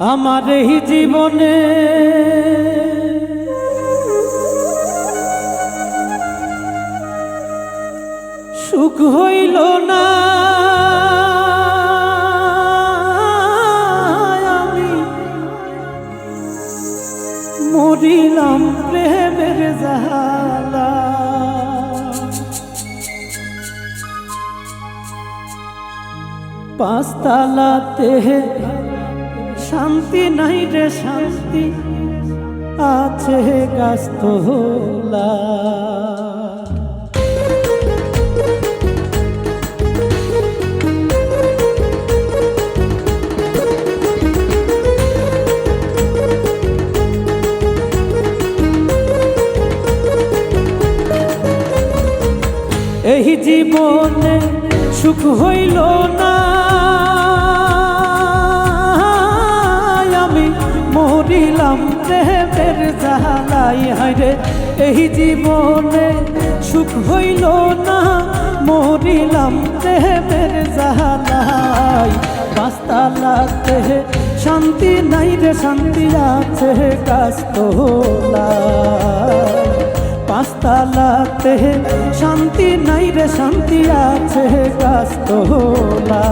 আমার এই জীবনে। সুখ হইল না। আমি মরিলাম প্রেমের জালা পাঁচতালাতে শান্তি নাই রে শান্তি। আছে গাছতলা। এই জীবনে সুখ হইল না। মরিলাম প্রেমের জালাই হাইরে এই জীবনে সুখ হইল না, মরিলাম প্রেমের জালাই পাঁচতালাতে শান্তি নাই রে, শান্তি আছে গাছতলায় পাঁচতালাতে শান্তি নাই রে, শান্তি আছে গাছতলায়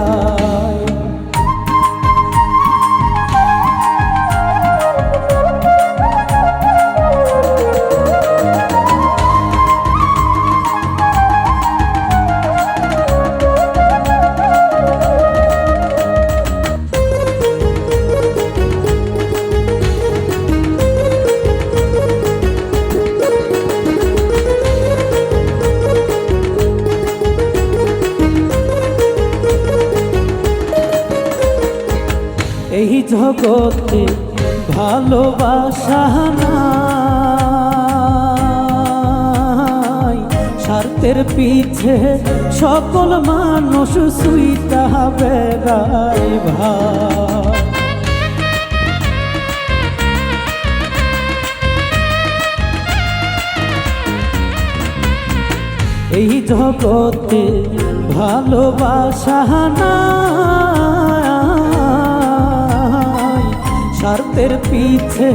এই জগতে ভালোবাসা নাই। স্বার্থের পিছে সকল মানুষ সুইটা বেড়াই ভাই। এই জগতে ভালোবাসা নাই। স্বার্থের পিছে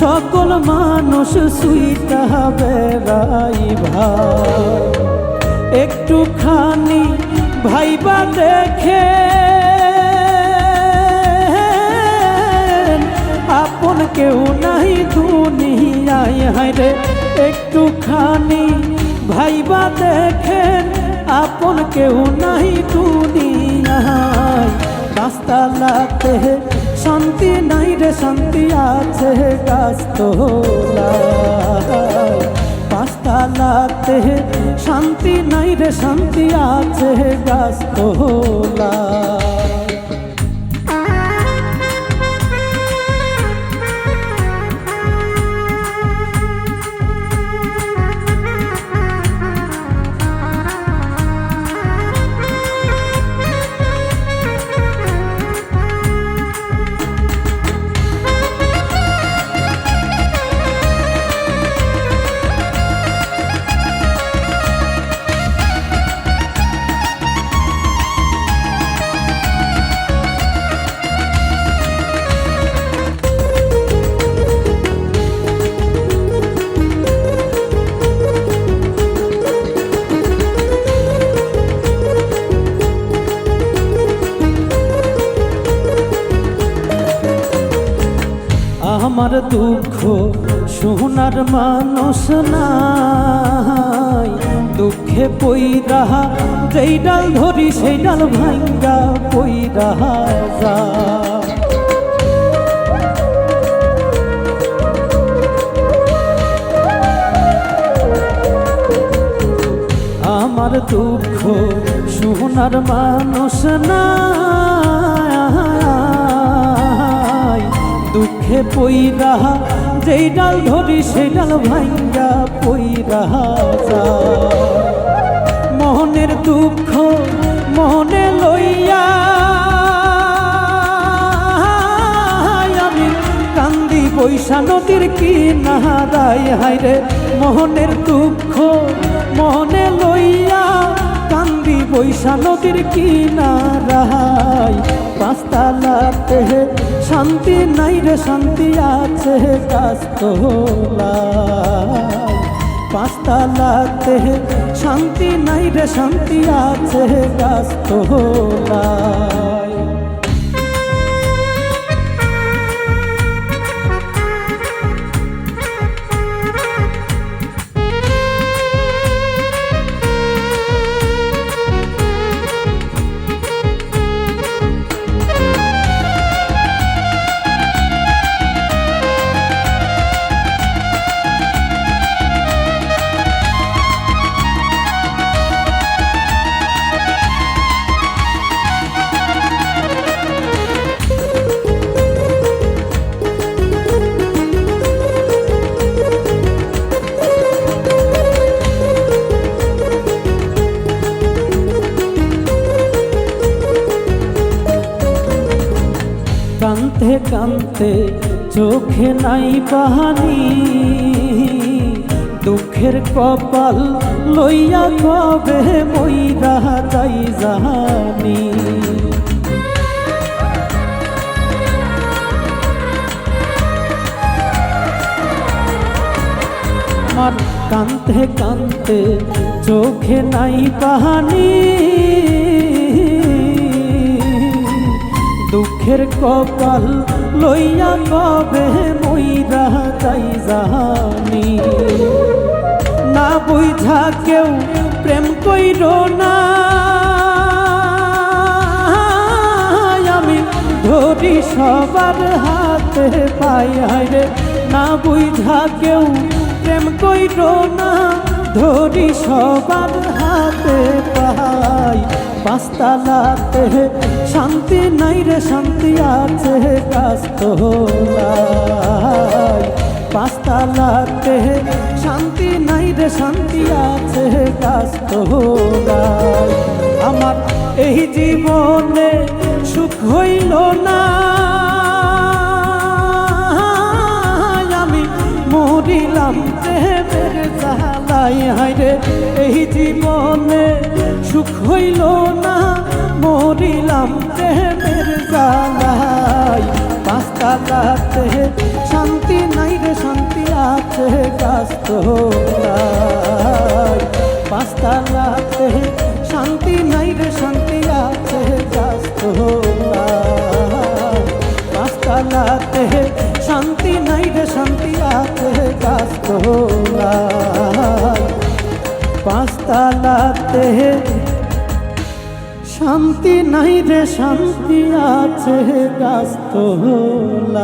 সকল মানুষ সুইটা বেড়াই ভাই একটুখানি ভাইবা দেখে আপন কেউ নাই দুনিয়ায় হায়রে একটুখানি ভাইবা দেখেন আপন কেউ নাই দুনিয়ায়। গাছতলাতে শান্তি নাই রে শান্তি আছে গাছতলা পাঁচতলাতে শান্তি নাই রে শান্তি আছে গাছতলায় আমার দুঃখ সোনার মানুষ নাই। দুঃখে পইরা যেই ডাল ধরি, সেই ডাল ভাঙ্গা পইরা যা আমার দুঃখ সোনার মানুষ নাই। দুঃখে পইরা যেই ডাল ধরি সেই ডাল ভাঙ্গা পইরা যা। মোহনের দুঃখ মনে লইয়া আমি কান্দি বৈশা নদীর কি নাহারাই হাইরে মোহনের দুঃখ মনে লইয়া কান্দি বৈশা নদীর কিনারায় পাঁচতালাতে শান্তি নাই রে, শান্তি আছে গাছতলায়। পাঁচতালাতে শান্তি নাই রে, শান্তি আছে গাছতলায়। কান্তে চোখে নাই বাহানি দুঃখের কপাল লইয়া কবে মইরা যাই জানি আমার কান্তে কান্তে চোখে নাই বাহানি দুঃখের কপাল লইয়া কবে মইরা যাই জানি। না বুঝা কেউ প্রেম কইর না। আমি ধরি সবার হাতে পাই রে। না বুঝা কেউ প্রেম কইর না। ধরি সবার হাতে পাই। পাঁচতালাতে শান্তি নাই রে, শান্তি আছে গাছতলায় পাঁচতালাতে শান্তি নাই রে, শান্তি আছে গাছতলায় আমার এই জীবনে সুখ হইল না। আমি মরিলাম প্রেমের জালাই হাইরে এই জীবনে সুখ হইল না, মরিলাম প্রেমের জালাই পাঁচতালাতে শান্তি নাই রে, শান্তি আছে গাছতলায় পাঁচতালাতে শান্তি নাই রে, শান্তি আছে গাছতলায় পাঁচতালাতে শান্তি নাই রে, শান্তি আছে গাছতলায় পাঁচতালাতে শান্তি নাই রে শান্তি আছে গাছতলায়